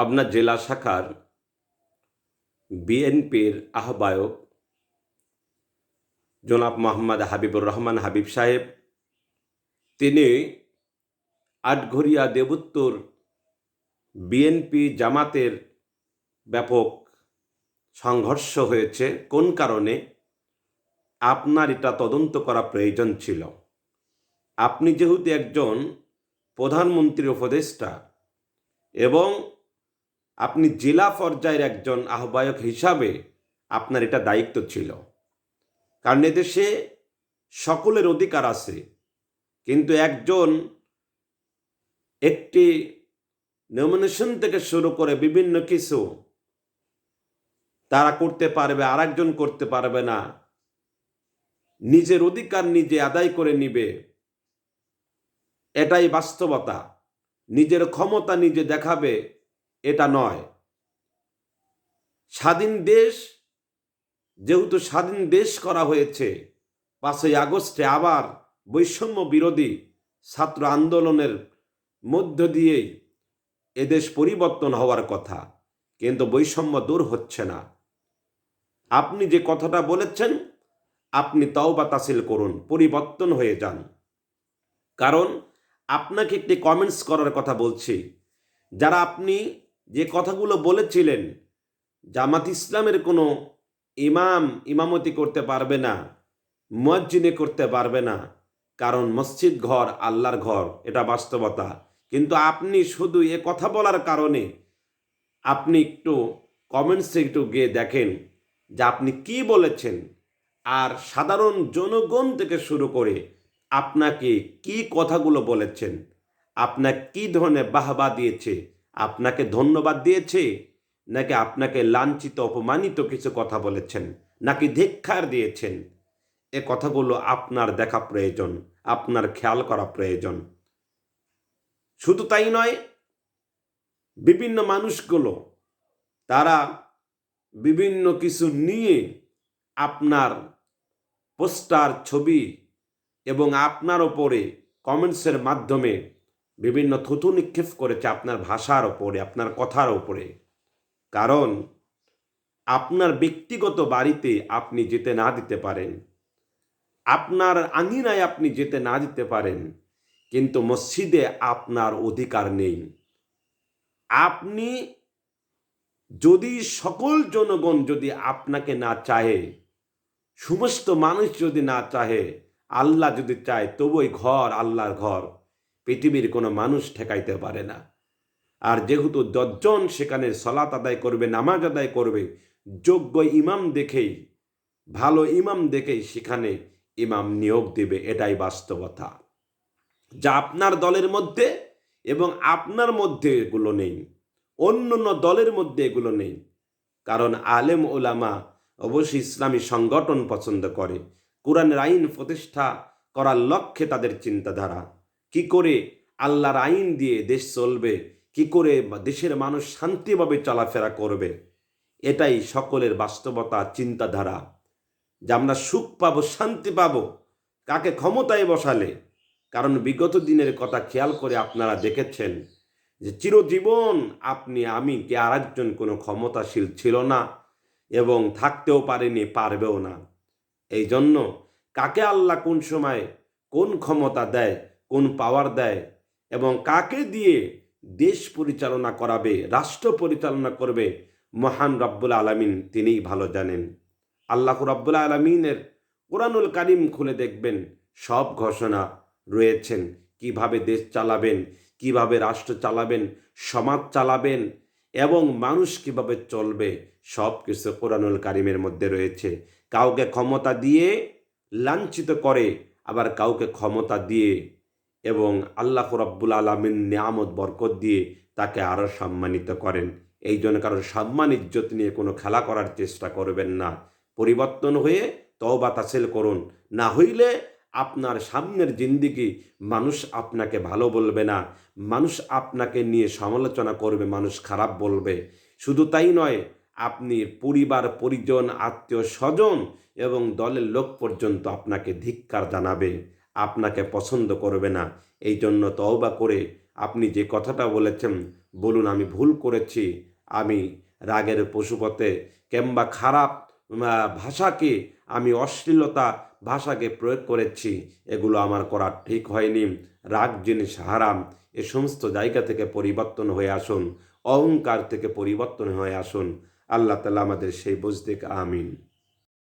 পাবনা জেলা শাখার বিএনপির আহ্বায়ক জনাব মোহাম্মদ হাবিবুর রহমান হাবিব সাহেব, তিনি আটঘরিয়া দেবোত্তর বিএনপি জামাতের ব্যাপক সংঘর্ষ হয়েছে। কোন কারণে? আপনার এটা তদন্ত করা প্রয়োজন ছিল। আপনি যেহেতু একজন প্রধানমন্ত্রীর উপদেষ্টা এবং আপনি জেলা পর্যায়ের একজন আহ্বায়ক হিসাবে আপনার এটা দায়িত্ব ছিল। কারণ এদেশে সকলের অধিকার আছে, কিন্তু একজন একটি নমিনেশন থেকে শুরু করে বিভিন্ন কিছু তারা করতে পারবে আর একজন করতে পারবে না, নিজের অধিকার নিজে আদায় করে নিবে। এটাই বাস্তবতা। নিজের ক্ষমতা নিজে দেখাবে। এটা নয়। স্বাধীন দেশ, যেহেতু স্বাধীন দেশ করা হয়েছে, পাঁচই আগস্টে আবার বৈষম্য বিরোধী ছাত্র আন্দোলনের মধ্য দিয়েই এদেশ পরিবর্তন হওয়ার কথা, কিন্তু বৈষম্য দূর হচ্ছে না। আপনি যে কথাটা বলেছেন, আপনি তওবা তাসিল করুন, পরিবর্তন হয়ে যান। কারণ, আপনাকে একটি কমেন্টস করার কথা বলছি। যারা আপনি যে কথাগুলো বলেছিলেন, জামাত ইসলামের কোনো ইমাম, ইমামতি করতে পারবে না, মুয়াজ্জিনে করতে পারবে না, কারণ মসজিদ ঘর আল্লাহর ঘর, এটা বাস্তবতা। কিন্তু আপনি শুধু এ কথা বলার কারণে আপনি একটু কমেন্টসে একটু গিয়ে দেখেন যে আপনি কি বলেছেন, আর সাধারণ জনগণ থেকে শুরু করে আপনাকে কি কথাগুলো বলেছেন, আপনাকে কি ধরনের বাহবা দিয়েছে আপনাকে ধন্যবাদ দিয়েছে, নাকি আপনাকে লাঞ্ছিত, অপমানিত কিছু কথা বলেছেন, নাকি ধিক্ষার দিয়েছেন? এ কথাগুলো আপনার দেখা প্রয়োজন, আপনার খেয়াল করা প্রয়োজন। শুধু তাই নয়, বিভিন্ন মানুষগুলো, তারা বিভিন্ন কিছু নিয়ে আপনার পোস্টার ছবি এবং আপনার ওপরে কমেন্টসের মাধ্যমে বিভিন্ন থুতু নিক্ষেপ করেছে আপনার ভাষার ওপরে, আপনার কথার ওপরে। কারণ আপনার ব্যক্তিগত বাড়িতে আপনি যেতে না দিতে পারেন। আপনার আঙিনায় আপনি যেতে না দিতে পারেন, কিন্তু মসজিদে আপনার অধিকার নেই। আপনি যদি সকল জনগণ যদি আপনাকে না চাহে, সমস্ত মানুষ যদি না চাহে, আল্লাহ যদি চায় তবুই ঘর আল্লাহর ঘর। পৃথিবীর কোনো মানুষ ঠেকাইতে পারে না। আর যেহেতু দশজন সেখানে সলাত আদায় করবে, নামাজ আদায় করবে, যোগ্য ইমাম দেখেই, ভালো ইমাম দেখেই সেখানে ইমাম নিয়োগ দেবে, এটাই বাস্তবতা। যা আপনার দলের মধ্যে এবং আপনার মধ্যে এগুলো নেই। অন্য অন্য দলের মধ্যে এগুলো নেই। কারণ আলেম ওলামা অবশ্যই ইসলামী সংগঠন পছন্দ করে। কোরআনের আইন প্রতিষ্ঠা করার লক্ষ্যে তাদের চিন্তাধারা। কি করে আল্লাহর আইন দিয়ে দেশ চলবে? কি করে দেশের মানুষ শান্তিভাবে চলাফেরা করবে? এটাই সকলের বাস্তবতা, চিন্তাধারা। যে আমরা সুখ পাবো, শান্তি পাব, কাকে ক্ষমতায় বসালে? কারণ বিগত দিনের কথা খেয়াল করে আপনারা দেখেছেন যে চিরজীবন আপনি, আমি কে আর একজন কোনো ক্ষমতাশীল ছিল না এবং থাকতেও পারেনি, পারবেও না। এই জন্য কাকে আল্লাহ কোন সময় কোন ক্ষমতা দেয় কোন পাওয়ার দেয় এবং কাকে দিয়ে দেশ পরিচালনা করাবে, রাষ্ট্র পরিচালনা করবে, মহান রব্বুল আলমিন তিনিই ভালো জানেন। আল্লাহ রব্বুল আলমিনের কোরআনুল কারিম খুলে দেখবেন, সব ঘোষণা রয়েছেন। কীভাবে দেশ চালাবেন, কীভাবে রাষ্ট্র চালাবেন, সমাজ চালাবেন এবং মানুষ কীভাবে চলবে, সব কিছু কোরআনুল কারিমের মধ্যে রয়েছে। কাউকে ক্ষমতা দিয়ে লাঞ্ছিত করে, আবার কাউকে ক্ষমতা দিয়ে এবং আল্লাহ রব্বুল আলমিন নিয়ামত, বরকত দিয়ে তাকে আরও সম্মানিত করেন। এই জন্য কারণ সম্মান, ইজ্জত নিয়ে কোনো খেলা করার চেষ্টা করবেন না। পরিবর্তন হয়ে তওবা তাসেল করুন। না হইলে আপনার সামনের জিন্দিগি মানুষ আপনাকে ভালো বলবে না। মানুষ আপনাকে নিয়ে সমালোচনা করবে, মানুষ খারাপ বলবে। শুধু তাই নয়, আপনি পরিবার, পরিজন আত্মীয় স্বজন এবং দলের লোক পর্যন্ত আপনাকে ধিক্কার জানাবে। আপনাকে পছন্দ করবে না। এই জন্য তওবা করে আপনি যে কথাটা বলেছেন, বলুন আমি ভুল করেছি, আমি রাগের পশুপথে কিংবা খারাপ ভাষাকে, আমি অশ্লীলতা ভাষাকে প্রয়োগ করেছি, এগুলো আমার করা ঠিক হয়নি। রাগ জিনিস হারাম, এ সমস্ত জায়গা থেকে পরিবর্তন হয়ে আসুন, অহংকার থেকে পরিবর্তন হয়ে আসুন। আল্লাহ তালা আমাদের সেই বুঝ দিক, আমিন।